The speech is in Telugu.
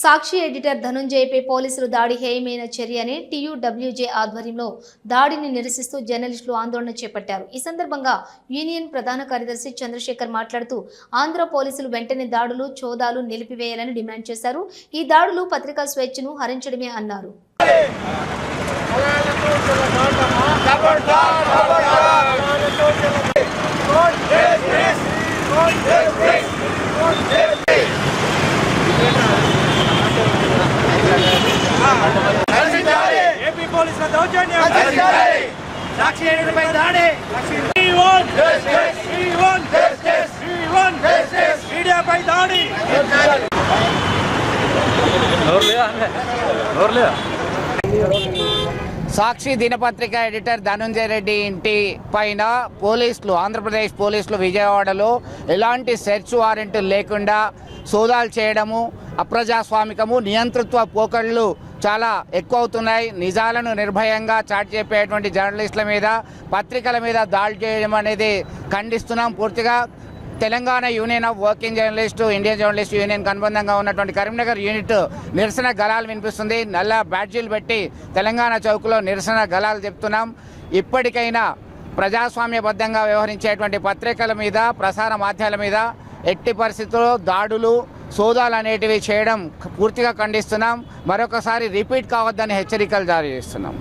సాక్షి ఎడిటర్ ధనుంజయపై పోలీసులు దాడి హేయమైన చర్య అని టీయూడబ్ల్యూజే ఆధ్వర్యంలో దాడిని నిరసిస్తూ జర్నలిస్టులు ఆందోళన చేపట్టారు. ఈ సందర్భంగా యూనియన్ ప్రధాన కార్యదర్శి చంద్రశేఖర్ మాట్లాడుతూ ఆంధ్ర పోలీసులు వెంటనే దాడులు చోదాలు నిలిపివేయాలని డిమాండ్ చేశారు. ఈ దాడులు పత్రికా స్వేచ్ఛను హరించడమే అన్నారు. ఏపీ పోలీసుల దౌర్జన్యం సాక్షి ఏడుపై దాడి. మీడియాపై దాడి. సాక్షి దినపత్రిక ఎడిటర్ ధనుంజయ రెడ్డి ఇంటి పైన పోలీసులు ఆంధ్రప్రదేశ్ పోలీసులు విజయవాడలో ఎలాంటి సెర్చ్ వారెంట్ లేకుండా సోదాలు చేయడము అప్రజాస్వామికము నియంతృత్వ పోకళ్ళు చాలా ఎక్కువ అవుతున్నాయి నిజాలను నిర్భయంగా చాట్ చెప్పేటువంటి జర్నలిస్టుల మీద పత్రికల మీద దాడి చేయడం అనేది ఖండిస్తున్నాం. పూర్తిగా Telangana union of working journalist Indian journalist union అనుబంధంగా ఉన్నటువంటి కరీంనగర్ యూనిట్ నిరసన గలాలు వినిపిస్తుంది. నల్ల బ్యాడ్జీలు పెట్టి తెలంగాణ చౌక్లో నిరసన గలాలు చెప్తున్నాం. ఇప్పటికైనా ప్రజాస్వామ్యబద్ధంగా వ్యవహరించేటువంటి పత్రికల మీద ప్రసార మాధ్యమాల మీద ఎట్టి పరిస్థితుల్లో దాడులు సోదాలు అనేటివి చేయడం పూర్తిగా ఖండిస్తున్నాం. మరొకసారి రిపీట్ కావద్దని హెచ్చరికలు జారీ చేస్తున్నాం.